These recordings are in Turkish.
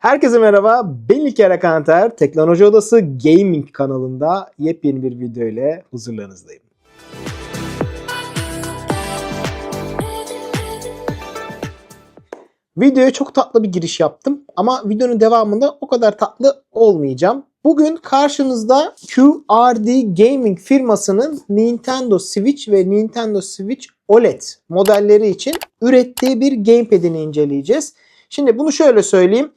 Herkese merhaba. Ben İlker Kanter. Teknoloji Odası Gaming kanalında yepyeni bir video ile huzurlarınızdayım. Videoya çok tatlı bir giriş yaptım ama videonun devamında o kadar tatlı olmayacağım. Bugün karşınızda QRD Gaming firmasının Nintendo Switch ve Nintendo Switch OLED modelleri için ürettiği bir gamepad'ini inceleyeceğiz. Şimdi bunu şöyle söyleyeyim.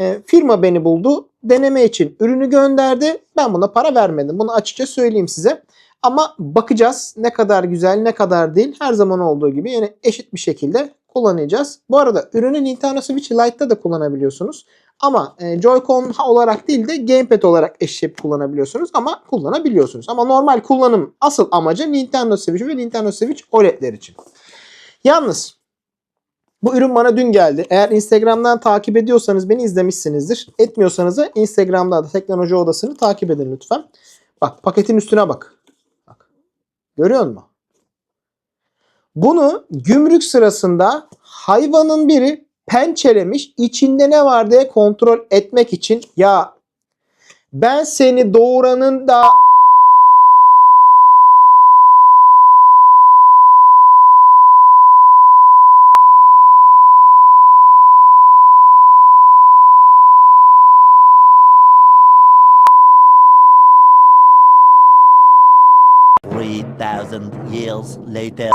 E, firma beni buldu. Deneme için ürünü gönderdi. Ben buna para vermedim. Bunu açıkça söyleyeyim size. Ama bakacağız ne kadar güzel ne kadar değil. Her zaman olduğu gibi yine eşit bir şekilde kullanacağız. Bu arada ürünü Nintendo Switch Lite'da da kullanabiliyorsunuz. Ama e, Joy-Con olarak değil de Gamepad olarak eşleşip kullanabiliyorsunuz ama kullanabiliyorsunuz. Ama normal kullanım asıl amacı Nintendo Switch ve Nintendo Switch OLED'ler için. Yalnız bu ürün bana dün geldi. Eğer Instagram'dan takip ediyorsanız beni izlemişsinizdir. Etmiyorsanız da Instagram'da da Teknoloji Odası'nı takip edin lütfen. Bak paketin üstüne bak. Bak. Görüyor musun? Bunu gümrük sırasında hayvanın biri pençelemiş içinde ne var diye kontrol etmek için ya ben seni doğuranın da thousand years later.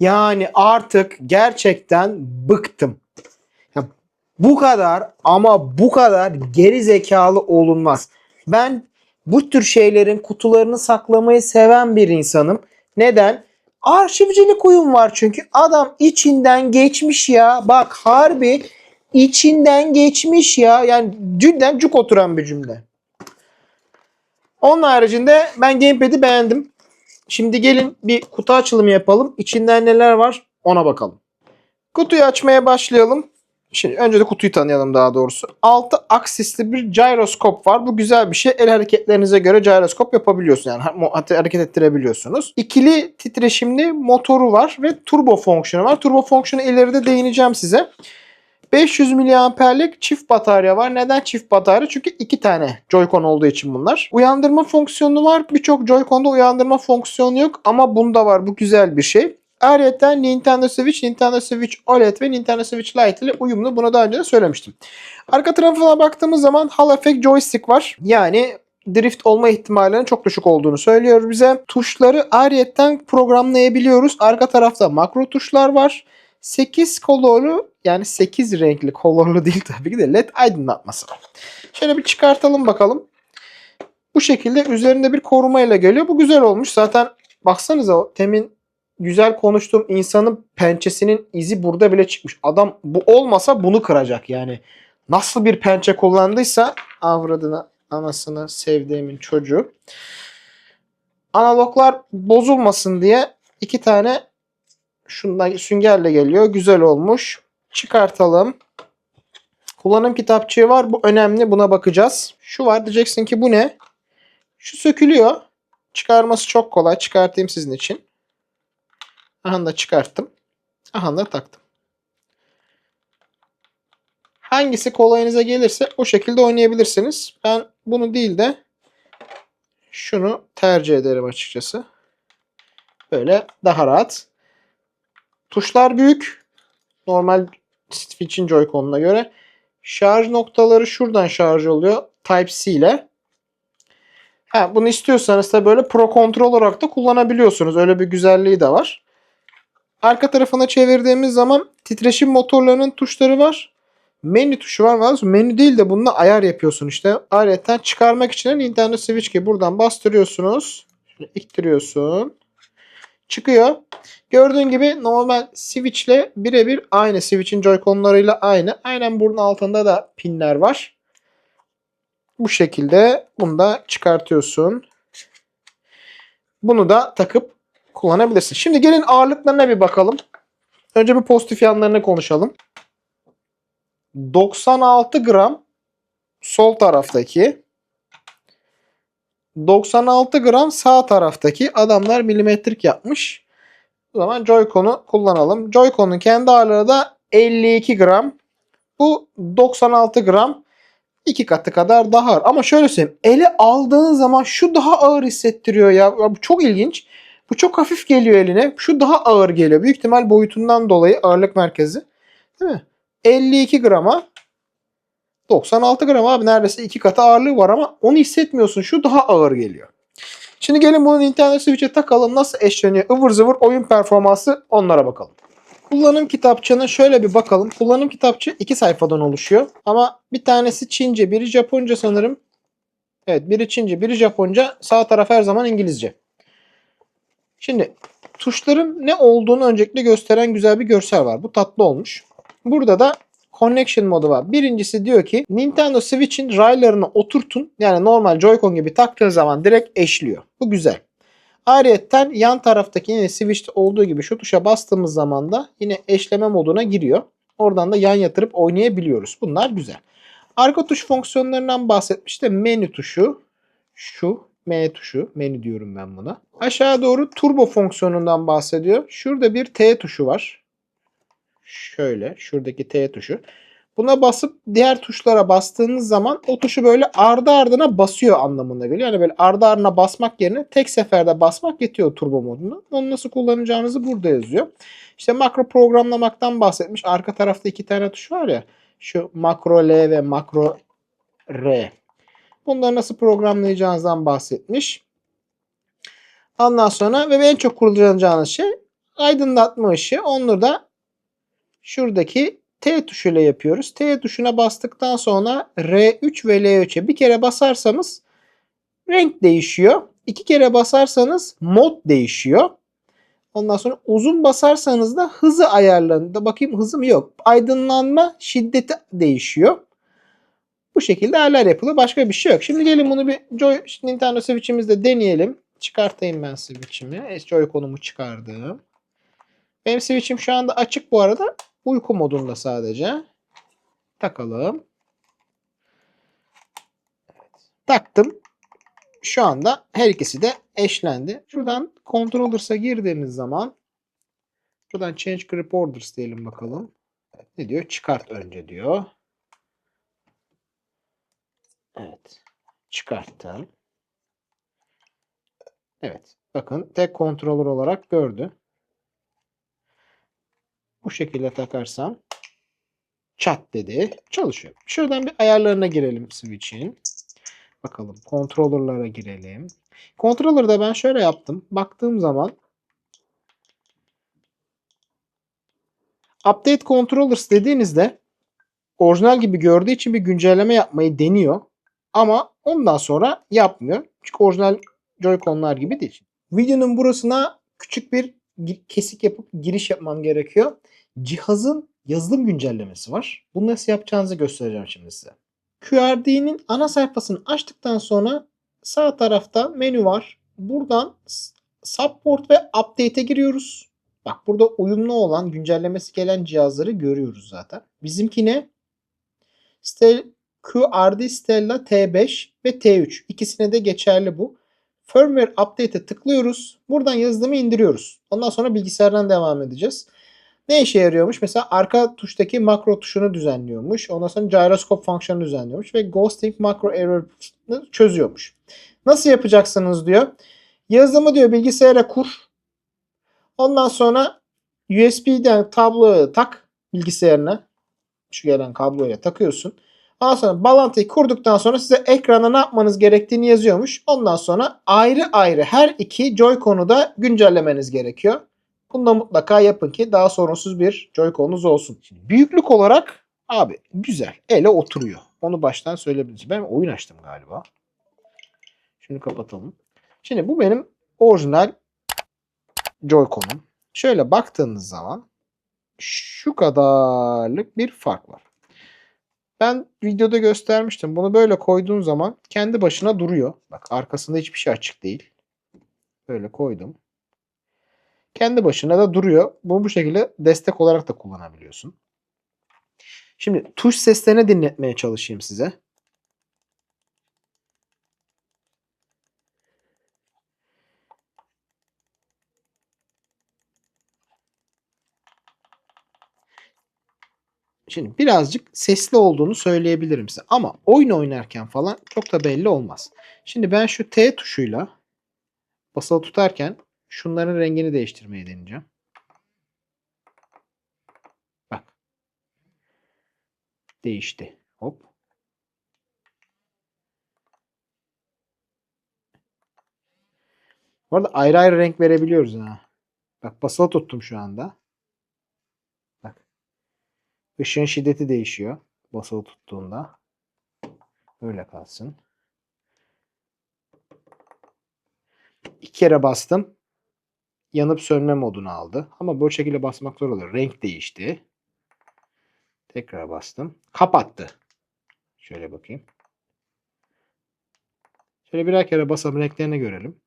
Yani artık gerçekten bıktım. Ya bu kadar ama bu kadar geri zekalı olunmaz. Ben bu tür şeylerin kutularını saklamayı seven bir insanım. Neden? Arşivcilik uyum var çünkü adam içinden geçmiş ya. Bak harbi içinden geçmiş ya. Yani cidden cuk oturan bir cümle. Onun haricinde ben gamepad'i beğendim. Şimdi gelin bir kutu açılımı yapalım. İçinden neler var ona bakalım. Kutuyu açmaya başlayalım. Şimdi önce de kutuyu tanıyalım daha doğrusu. 6 aksisli bir gyroskop var. Bu güzel bir şey. El hareketlerinize göre gyroskop yapabiliyorsunuz. Yani ha- hareket ettirebiliyorsunuz. İkili titreşimli motoru var ve turbo fonksiyonu var. Turbo fonksiyonu ileride değineceğim size. 500 miliamperlik çift batarya var. Neden çift batarya? Çünkü iki tane Joy-Con olduğu için bunlar. Uyandırma fonksiyonu var. Birçok Joy-Con'da uyandırma fonksiyonu yok ama bunda var. Bu güzel bir şey. Ayrıca Nintendo Switch, Nintendo Switch OLED ve Nintendo Switch Lite ile uyumlu. Bunu daha önce de söylemiştim. Arka tarafına baktığımız zaman Hall Effect joystick var. Yani drift olma ihtimalinin çok düşük olduğunu söylüyor bize. Tuşları ayrıyetten programlayabiliyoruz. Arka tarafta makro tuşlar var. 8 kolorlu yani 8 renkli kolorlu değil tabii ki de led aydınlatması. Şöyle bir çıkartalım bakalım. Bu şekilde üzerinde bir koruma ile geliyor. Bu güzel olmuş. Zaten baksanıza temin güzel konuştuğum insanın pençesinin izi burada bile çıkmış. Adam bu olmasa bunu kıracak yani. Nasıl bir pençe kullandıysa avradına anasını sevdiğimin çocuğu. Analoglar bozulmasın diye iki tane şundan süngerle geliyor. Güzel olmuş. Çıkartalım. Kullanım kitapçığı var. Bu önemli. Buna bakacağız. Şu var. Diyeceksin ki bu ne? Şu sökülüyor. Çıkarması çok kolay. Çıkartayım sizin için. Aha da çıkarttım. Aha da taktım. Hangisi kolayınıza gelirse o şekilde oynayabilirsiniz. Ben bunu değil de şunu tercih ederim açıkçası. Böyle daha rahat. Tuşlar büyük. Normal Switch'in Joy-Con'una göre. Şarj noktaları şuradan şarj oluyor. Type-C ile. Ha, bunu istiyorsanız da böyle Pro Control olarak da kullanabiliyorsunuz. Öyle bir güzelliği de var. Arka tarafına çevirdiğimiz zaman titreşim motorlarının tuşları var. Menü tuşu var. Var. Menü değil de bununla ayar yapıyorsun işte. Ayrıca çıkarmak için Nintendo Switch gibi buradan bastırıyorsunuz. Şöyle ittiriyorsun. Çıkıyor. Gördüğün gibi normal Switch ile birebir aynı. Switch'in Joy-Con'larıyla aynı. Aynen bunun altında da pinler var. Bu şekilde bunu da çıkartıyorsun. Bunu da takıp kullanabilirsin. Şimdi gelin ağırlıklarına bir bakalım. Önce bir pozitif yanlarını konuşalım. 96 gram sol taraftaki 96 gram sağ taraftaki adamlar milimetrik yapmış. O zaman Joy-Con'u kullanalım. Joy-Con'un kendi ağırlığı da 52 gram. Bu 96 gram. iki katı kadar daha ağır. Ama şöyle söyleyeyim. Ele aldığın zaman şu daha ağır hissettiriyor ya. Bu çok ilginç. Bu çok hafif geliyor eline. Şu daha ağır geliyor. Büyük ihtimal boyutundan dolayı ağırlık merkezi. Değil mi? 52 grama 96 gram abi neredeyse iki katı ağırlığı var ama onu hissetmiyorsun. Şu daha ağır geliyor. Şimdi gelin bunu Nintendo Switch'e takalım. Nasıl eşleniyor? ıvır zıvır oyun performansı onlara bakalım. Kullanım kitapçığına şöyle bir bakalım. Kullanım kitapçığı iki sayfadan oluşuyor. Ama bir tanesi Çince, biri Japonca sanırım. Evet biri Çince, biri Japonca. Sağ taraf her zaman İngilizce. Şimdi tuşların ne olduğunu öncelikle gösteren güzel bir görsel var. Bu tatlı olmuş. Burada da connection modu var. Birincisi diyor ki Nintendo Switch'in raylarını oturtun. Yani normal Joy-Con gibi taktığın zaman direkt eşliyor. Bu güzel. Ayrıca yan taraftaki yine Switch'te olduğu gibi şu tuşa bastığımız zaman da yine eşleme moduna giriyor. Oradan da yan yatırıp oynayabiliyoruz. Bunlar güzel. Arka tuş fonksiyonlarından bahsetmiştim. Menü tuşu şu M tuşu. Menü diyorum ben buna. Aşağı doğru turbo fonksiyonundan bahsediyor. Şurada bir T tuşu var. Şöyle şuradaki T tuşu. Buna basıp diğer tuşlara bastığınız zaman o tuşu böyle ardı ardına basıyor anlamına geliyor. Yani böyle ardı ardına basmak yerine tek seferde basmak yetiyor turbo modunda. Onu nasıl kullanacağınızı burada yazıyor. İşte makro programlamaktan bahsetmiş. Arka tarafta iki tane tuş var ya. Şu makro L ve makro R. Bunları nasıl programlayacağınızdan bahsetmiş. Ondan sonra ve en çok kullanacağınız şey aydınlatma ışığı. Onları da şuradaki T tuşuyla yapıyoruz. T tuşuna bastıktan sonra R3 ve L3'e bir kere basarsanız renk değişiyor. İki kere basarsanız mod değişiyor. Ondan sonra uzun basarsanız da hızı ayarlanıyor. Bakayım hızım yok. Aydınlanma şiddeti değişiyor. Bu şekilde ayarlar yapılıyor. Başka bir şey yok. Şimdi gelin bunu bir Joy Nintendo Switch'imizde deneyelim. Çıkartayım ben Switch'imi. Joy-Con'umu çıkardım. Benim Switch'im şu anda açık bu arada. Uyku modunda sadece. Takalım. Taktım. Şu anda her ikisi de eşlendi. Şuradan Controllers'a girdiğimiz zaman şuradan Change Grip Orders diyelim bakalım. Ne diyor? Çıkart önce diyor. Evet. Çıkarttım. Evet. Bakın tek controller olarak gördü. Bu şekilde takarsam çat dedi. Çalışıyor. Şuradan bir ayarlarına girelim Switch'in. Bakalım controller'lara girelim. Controller'da ben şöyle yaptım. Baktığım zaman Update Controllers dediğinizde orijinal gibi gördüğü için bir güncelleme yapmayı deniyor. Ama ondan sonra yapmıyor. Çünkü orijinal Joy-Con'lar gibi değil. Videonun burasına küçük bir kesik yapıp giriş yapmam gerekiyor. Cihazın yazılım güncellemesi var. Bunu nasıl yapacağınızı göstereceğim şimdi size. QRD'nin ana sayfasını açtıktan sonra sağ tarafta menü var. Buradan Support ve Update'e giriyoruz. Bak burada uyumlu olan güncellemesi gelen cihazları görüyoruz zaten. Bizimkine Stel QRD Stella T5 ve T3 ikisine de geçerli bu. Firmware Update'e tıklıyoruz. Buradan yazılımı indiriyoruz. Ondan sonra bilgisayardan devam edeceğiz. Ne işe yarıyormuş? Mesela arka tuştaki makro tuşunu düzenliyormuş. Ondan sonra gyroscope fonksiyonu düzenliyormuş ve ghosting macro error'ını çözüyormuş. Nasıl yapacaksınız diyor. Yazılımı diyor bilgisayara kur. Ondan sonra USB'den tabloya tak bilgisayarına. Şu gelen kabloya takıyorsun. Ondan sonra bağlantıyı kurduktan sonra size ekrana ne yapmanız gerektiğini yazıyormuş. Ondan sonra ayrı ayrı her iki Joy-Con'u da güncellemeniz gerekiyor. Bunu da mutlaka yapın ki daha sorunsuz bir Joy-Con'unuz olsun. Büyüklük olarak abi güzel. Ele oturuyor. Onu baştan söyleyebiliriz. Ben oyun açtım galiba. Şunu kapatalım. Şimdi bu benim orijinal Joy-Con'um. Şöyle baktığınız zaman şu kadarlık bir fark var. Ben videoda göstermiştim. Bunu böyle koyduğun zaman kendi başına duruyor. Bak arkasında hiçbir şey açık değil. Böyle koydum. Kendi başına da duruyor. Bunu bu şekilde destek olarak da kullanabiliyorsun. Şimdi tuş seslerini dinletmeye çalışayım size. Şimdi birazcık sesli olduğunu söyleyebilirim size. Ama oyun oynarken falan çok da belli olmaz. Şimdi ben şu T tuşuyla basılı tutarken şunların rengini değiştirmeyi deneyeceğim. Bak. Değişti. Hop. Bu arada ayrı ayrı renk verebiliyoruz ha. Bak basılı tuttum şu anda. Işığın şiddeti değişiyor. Basılı tuttuğunda. Öyle kalsın. İki kere bastım. Yanıp sönme modunu aldı. Ama bu şekilde basmak zor oluyor. Renk değişti. Tekrar bastım. Kapattı. Şöyle bakayım. Şöyle birer kere basalım renklerini görelim.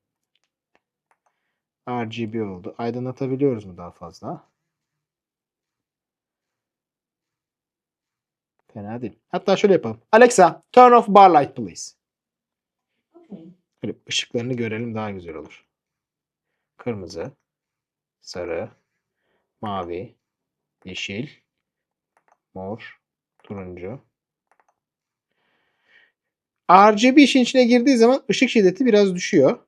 RGB oldu. Aydınlatabiliyoruz mu daha fazla? Fena değil. Hatta şöyle yapalım. Alexa, turn off bar light please. Okay. Böyle ışıklarını görelim daha güzel olur. Kırmızı, sarı, mavi, yeşil, mor, turuncu. RGB işin içine girdiği zaman ışık şiddeti biraz düşüyor.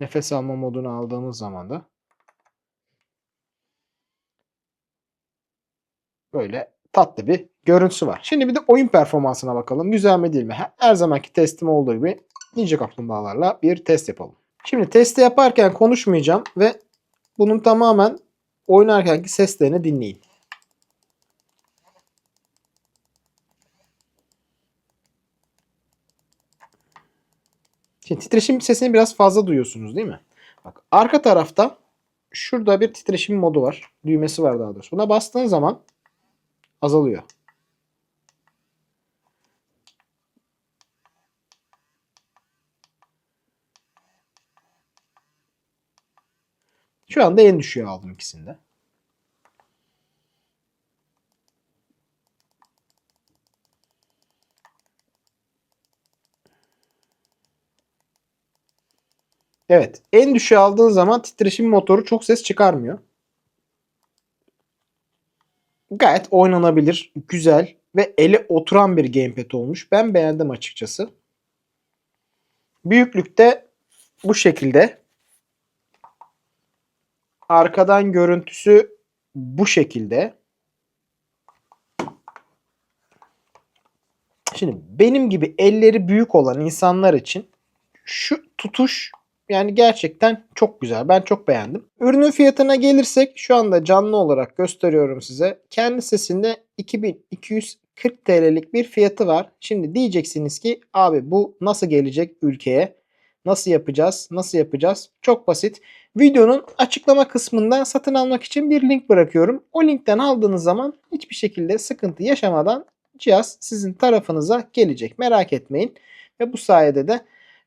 Nefes alma modunu aldığımız zaman da böyle tatlı bir görüntüsü var. Şimdi bir de oyun performansına bakalım. Güzel mi değil mi? Her- zamanki testim olduğu gibi Ninja Kaplumbağalarla bir test yapalım. Şimdi testi yaparken konuşmayacağım ve bunun tamamen oynarkenki seslerini dinleyin. Şimdi titreşim sesini biraz fazla duyuyorsunuz değil mi? Bak arka tarafta şurada bir titreşim modu var. Düğmesi var daha doğrusu. Buna bastığın zaman azalıyor. Şu anda en düşüğe aldım ikisinde. Evet. En düşüğe aldığın zaman titreşim motoru çok ses çıkarmıyor. Gayet oynanabilir, güzel ve ele oturan bir gamepad olmuş. Ben beğendim açıkçası. Büyüklükte bu şekilde. Arkadan görüntüsü bu şekilde. Şimdi benim gibi elleri büyük olan insanlar için şu tutuş yani gerçekten çok güzel. Ben çok beğendim. Ürünün fiyatına gelirsek şu anda canlı olarak gösteriyorum size. Kendi sesinde 2240 TL'lik bir fiyatı var. Şimdi diyeceksiniz ki abi bu nasıl gelecek ülkeye? Nasıl yapacağız? Nasıl yapacağız? Çok basit. Videonun açıklama kısmında satın almak için bir link bırakıyorum. O linkten aldığınız zaman hiçbir şekilde sıkıntı yaşamadan cihaz sizin tarafınıza gelecek. Merak etmeyin. Ve bu sayede de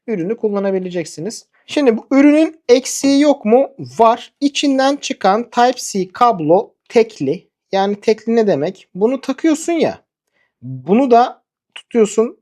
ürünü kullanabileceksiniz. Şimdi bu ürünün eksiği yok mu? Var. İçinden çıkan Type-C kablo tekli. Yani tekli ne demek? Bunu takıyorsun ya. Bunu da tutuyorsun.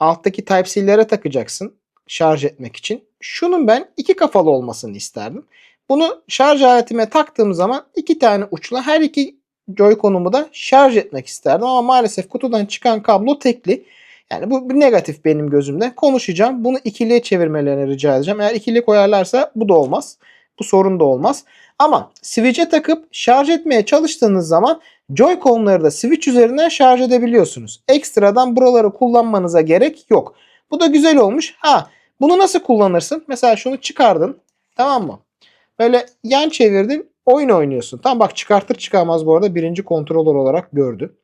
Alttaki Type-C'lere takacaksın. Şarj etmek için. Şunun ben iki kafalı olmasını isterdim. Bunu şarj aletime taktığım zaman iki tane uçla her iki Joy-Con'umu da şarj etmek isterdim. Ama maalesef kutudan çıkan kablo tekli. Yani bu negatif benim gözümde. Konuşacağım. Bunu ikiliye çevirmelerini rica edeceğim. Eğer ikili koyarlarsa bu da olmaz. Bu sorun da olmaz. Ama switch'e takıp şarj etmeye çalıştığınız zaman Joy-Con'ları da switch üzerinden şarj edebiliyorsunuz. Ekstradan buraları kullanmanıza gerek yok. Bu da güzel olmuş. Ha, bunu nasıl kullanırsın? Mesela şunu çıkardın. Tamam mı? Böyle yan çevirdin. Oyun oynuyorsun. Tamam bak çıkartır çıkarmaz bu arada birinci kontrolör olarak gördü.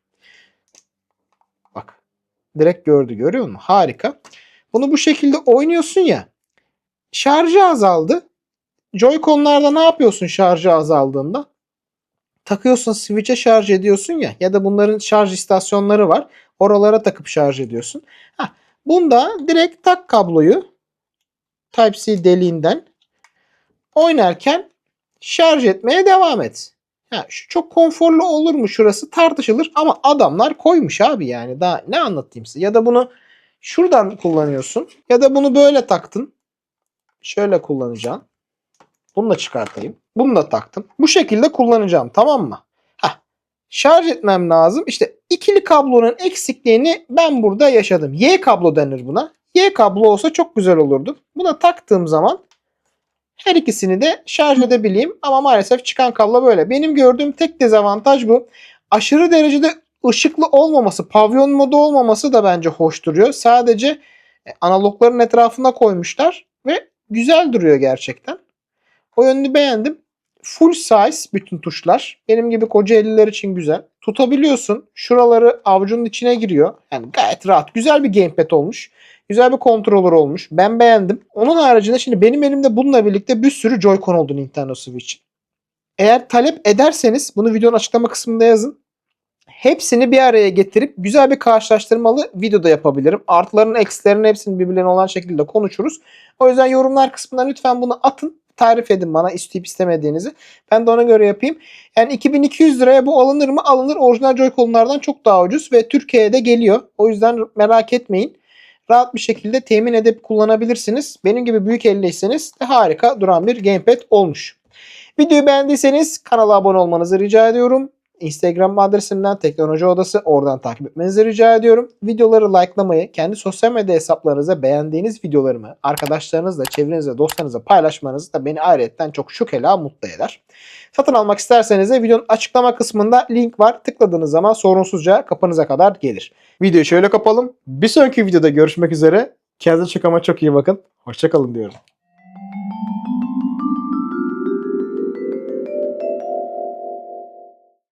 Direkt gördü görüyor musun? Harika. Bunu bu şekilde oynuyorsun ya. Şarjı azaldı. Joy-Con'larda ne yapıyorsun şarjı azaldığında? Takıyorsun switch'e şarj ediyorsun ya ya da bunların şarj istasyonları var. Oralara takıp şarj ediyorsun. Ha, bunda direkt tak kabloyu Type-C deliğinden oynarken şarj etmeye devam et. Ha, şu çok konforlu olur mu şurası tartışılır ama adamlar koymuş abi yani daha ne anlatayım size. Ya da bunu şuradan kullanıyorsun ya da bunu böyle taktın. Şöyle kullanacağım. Bunu da çıkartayım. Bunu da taktım. Bu şekilde kullanacağım tamam mı? Heh. Şarj etmem lazım. İşte ikili kablonun eksikliğini ben burada yaşadım. Y kablo denir buna. Y kablo olsa çok güzel olurdu. Buna taktığım zaman her ikisini de şarj edebileyim. Ama maalesef çıkan kablo böyle. Benim gördüğüm tek dezavantaj bu. Aşırı derecede ışıklı olmaması, pavyon modu olmaması da bence hoş duruyor. Sadece e, analogların etrafına koymuşlar ve güzel duruyor gerçekten. O yönünü beğendim. Full size bütün tuşlar. Benim gibi koca eliler için güzel. Tutabiliyorsun. Şuraları avucunun içine giriyor. Yani gayet rahat. Güzel bir gamepad olmuş. Güzel bir controller olmuş. Ben beğendim. Onun haricinde şimdi benim elimde bununla birlikte bir sürü Joy-Con oldu Nintendo Switch. Eğer talep ederseniz bunu videonun açıklama kısmında yazın. Hepsini bir araya getirip güzel bir karşılaştırmalı videoda yapabilirim. Artıların eksilerin hepsini birbirlerine olan şekilde konuşuruz. O yüzden yorumlar kısmına lütfen bunu atın. Tarif edin bana isteyip istemediğinizi. Ben de ona göre yapayım. Yani 2200 liraya bu alınır mı? Alınır. Orijinal Joy-Con'lardan çok daha ucuz ve Türkiye'de geliyor. O yüzden merak etmeyin. Rahat bir şekilde temin edip kullanabilirsiniz. Benim gibi büyük elliyseniz de harika duran bir gamepad olmuş. Videoyu beğendiyseniz kanala abone olmanızı rica ediyorum. Instagram adresimden Teknoloji Odası oradan takip etmenizi rica ediyorum. Videoları likelamayı, kendi sosyal medya hesaplarınıza beğendiğiniz videolarımı arkadaşlarınızla, çevrenizle, dostlarınızla paylaşmanız da beni ayrıyetten çok şükela mutlu eder. Satın almak isterseniz de videonun açıklama kısmında link var. Tıkladığınız zaman sorunsuzca kapınıza kadar gelir. Videoyu şöyle kapalım. Bir sonraki videoda görüşmek üzere. Kendinize çok ama çok iyi bakın. Hoşçakalın diyorum.